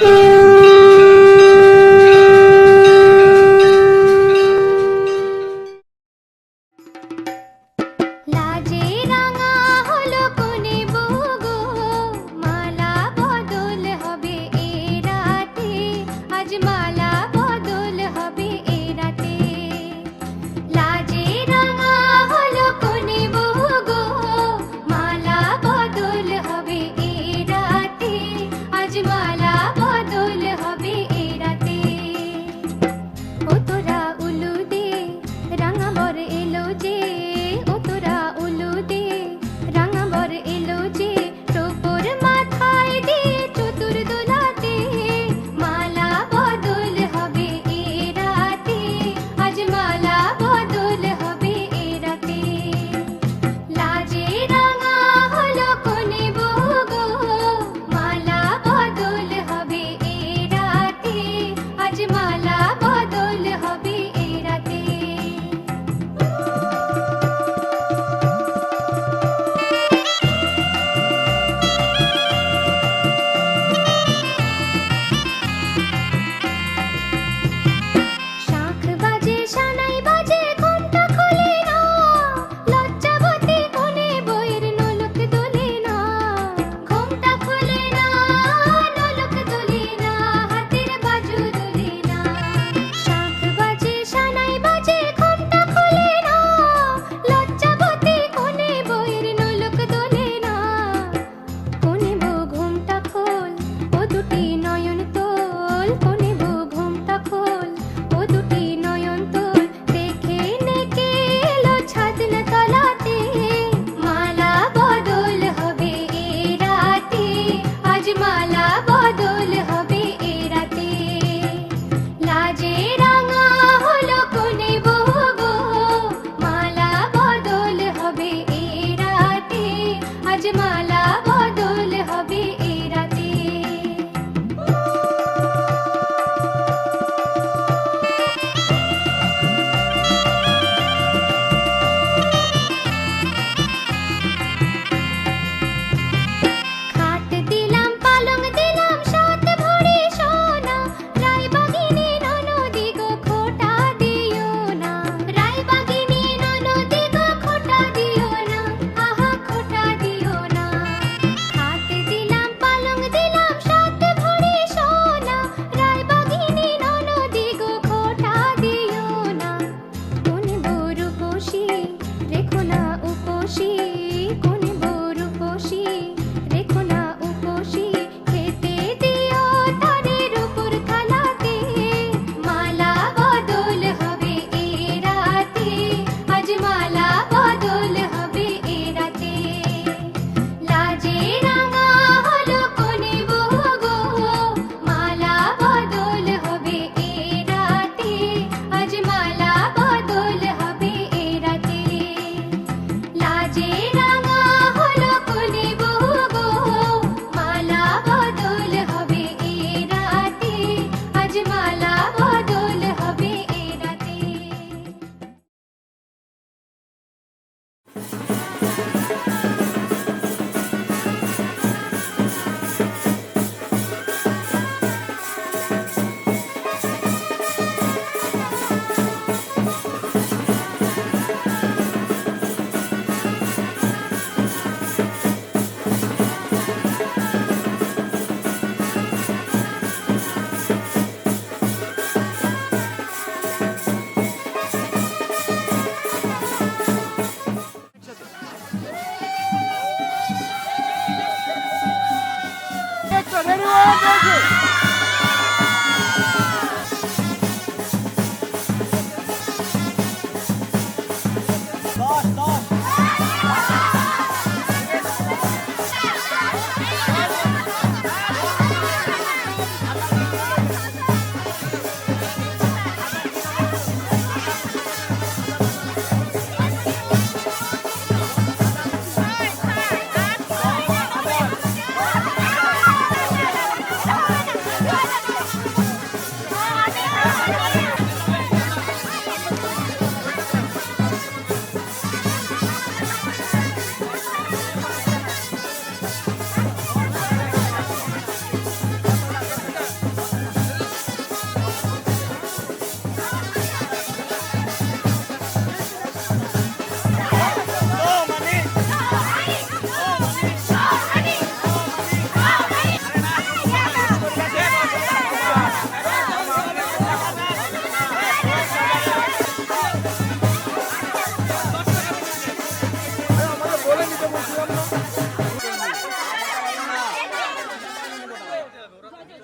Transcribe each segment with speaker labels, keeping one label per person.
Speaker 1: Yeah.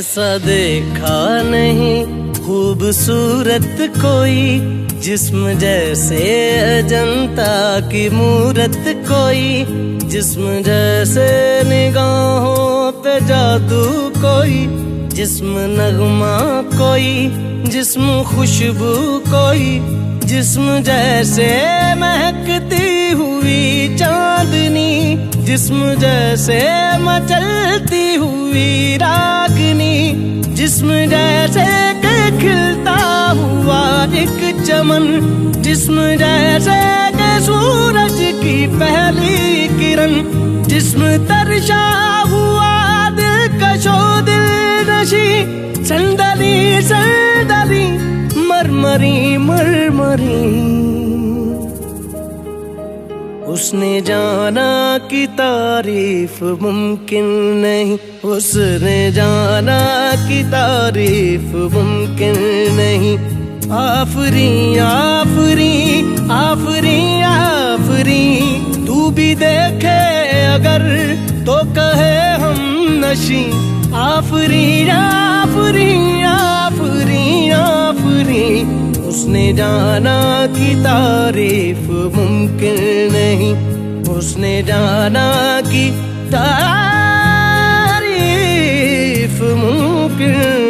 Speaker 2: ऐसा देखा नहीं। खूबसूरत कोई, जिस्म जैसे अजंता की मूरत कोई, जिस्म जैसे निगाहों पे जादू कोई, जिस्म नगमा कोई, जिस्म खुशबू कोई, जिस्म जैसे महकती हुई चांदनी, जिस्म जैसे मचलती हुई रागनी, जिस्म जैसे खिलता हुआ एक चमन, जिस्म जैसे के सूरज की पहली किरण, जिस्म तरशा हुआ दिल कशो दिल नशी संदली संदली मरमरी मरमरी। उसने जाना कि तारीफ़ मुमकिन नहीं। उसने जाना कि तारीफ़ मुमकिन नहीं। आफरी आफरी आफरी आफरी, तू भी देखे अगर तो कहे हम नशी।
Speaker 3: आफरी आफरी आफरी आफरी उसने जाना कि तारीफ़ मुमकिन नहीं। उसने जाना कि तारीफ़ मुमकिन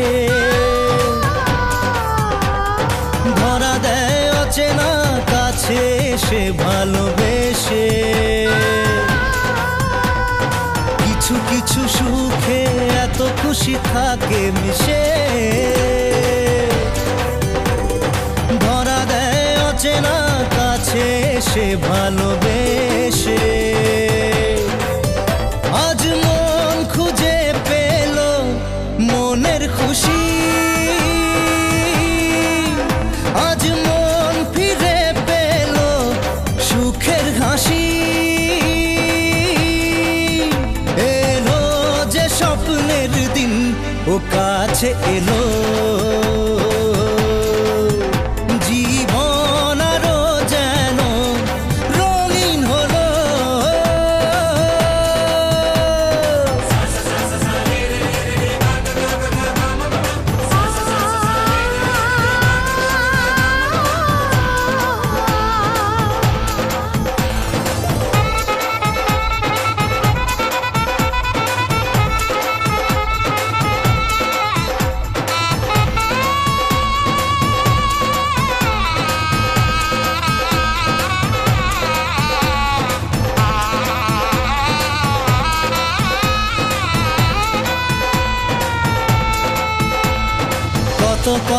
Speaker 3: মিশে ধরা দেয় অচেনা কাছে সে ভালোবেসে। কাছে এলো।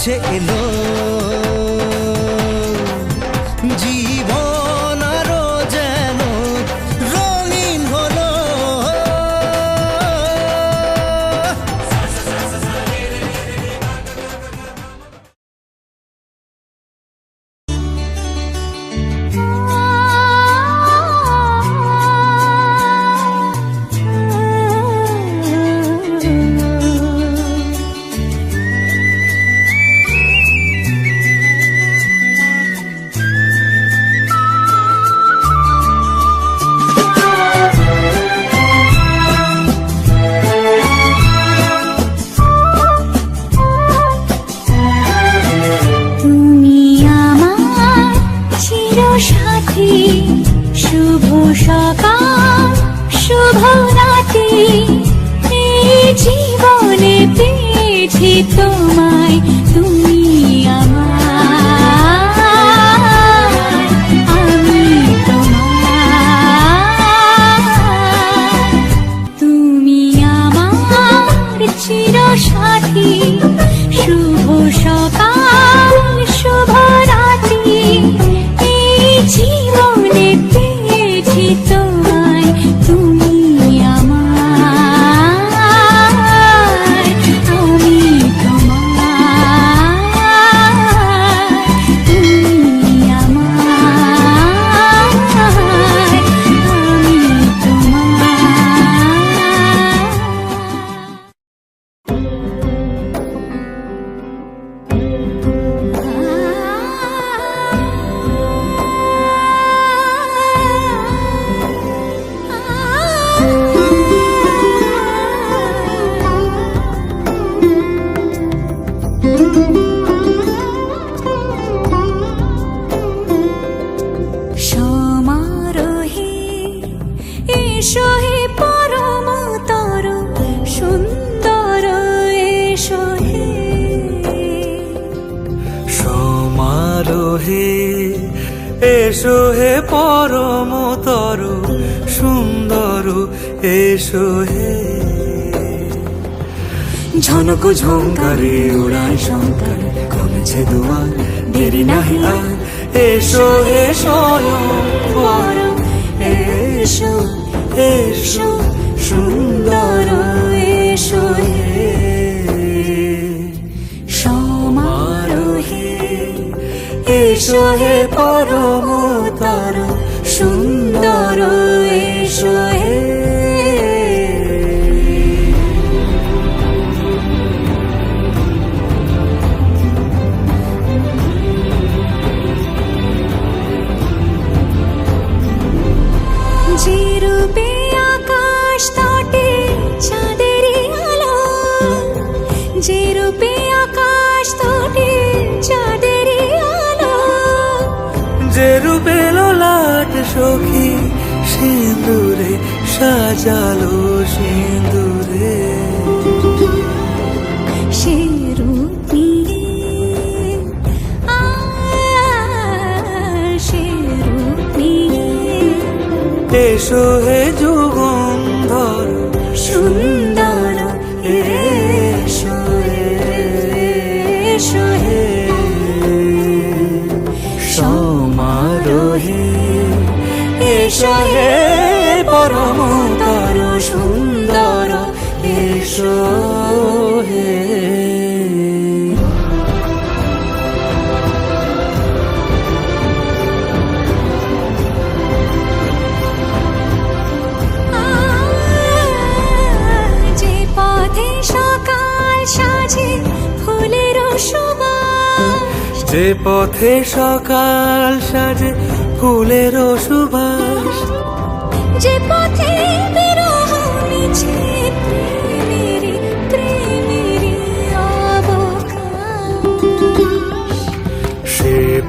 Speaker 3: কাছে এলো
Speaker 4: পেয়েছি
Speaker 5: ঝঙ্কারে উড়ায় শঙ্কর কমেছে দুয়ার, দেরি নাহি এসো বর এসো এসো, সুন্দর, এসো
Speaker 4: সমারোহে,
Speaker 5: এসো হে পরমতর সাজালো সিঁদুরে। এসো হে যুগন্ধর
Speaker 4: সুন্দর এসো এসো হে।
Speaker 5: সমারোহে এসো হে পরমতর এসো হে
Speaker 4: যে পথে সকাল সাজে ফুলের
Speaker 5: যে পথে সকাল সাজে ফুলের সুবাস
Speaker 4: যে পথে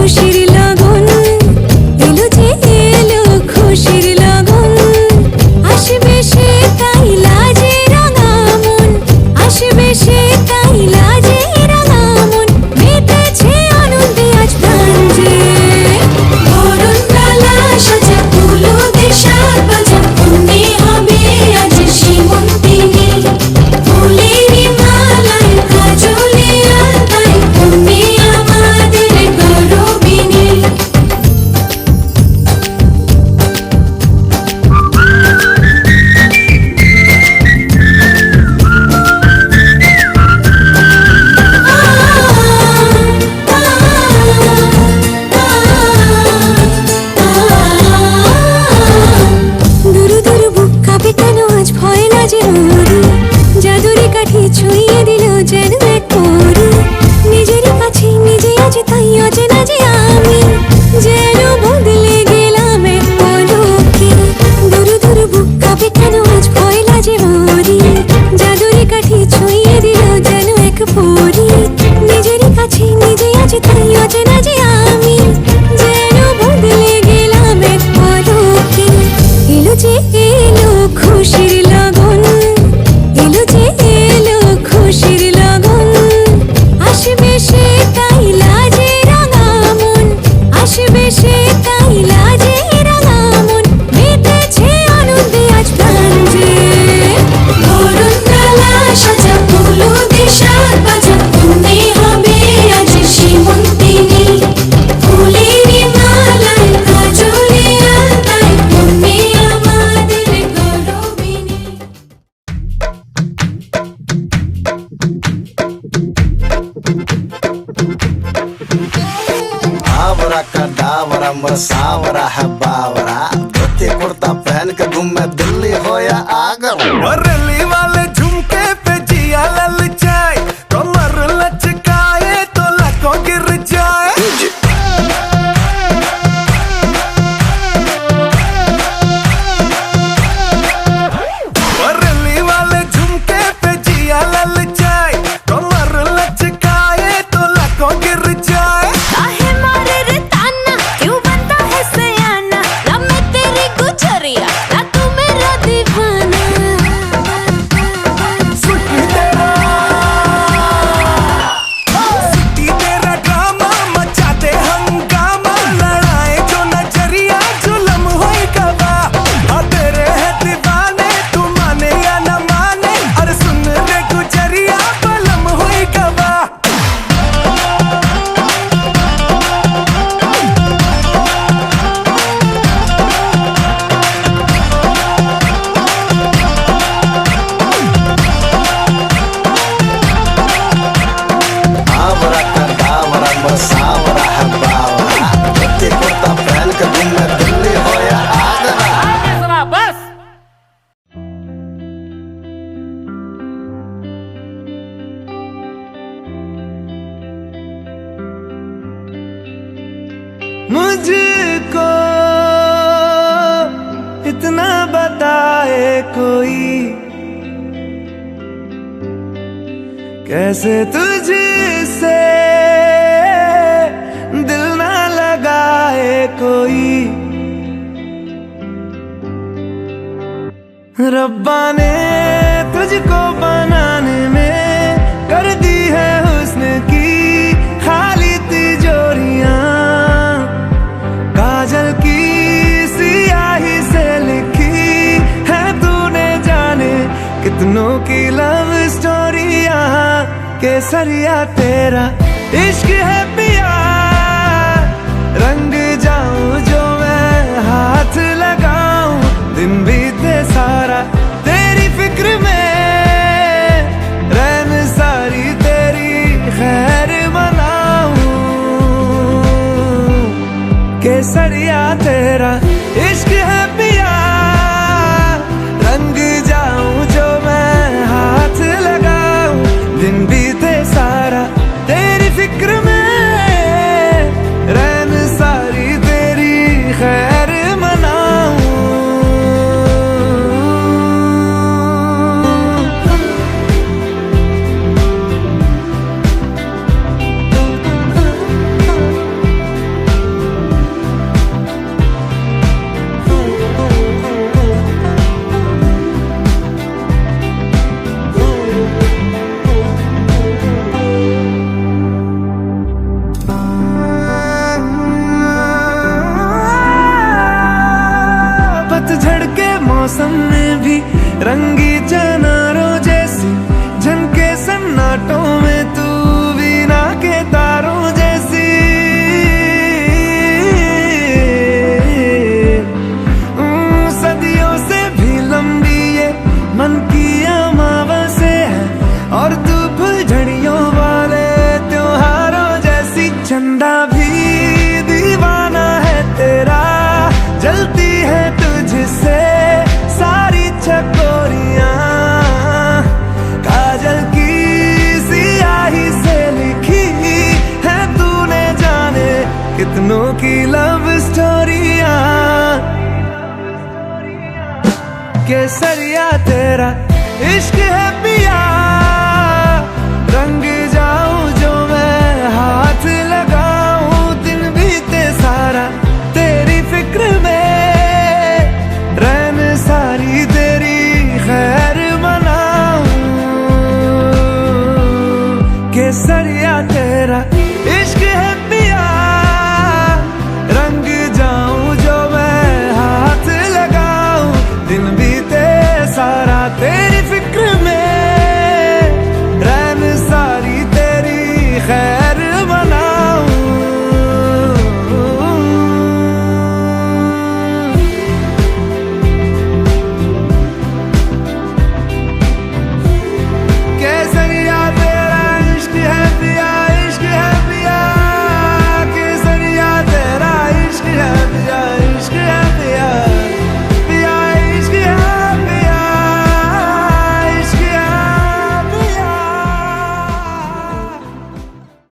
Speaker 4: খুশির ಯೋಜನೆ
Speaker 6: कैसे तुझसे दिल ना लगाए कोई? रब्बा ने तुझको बनाने में कर दी है हुस्न की खाली तिजोरिया। काजल की सियाही से लिखी है तूने जाने कितनों की केसरिया तेरा इश्क है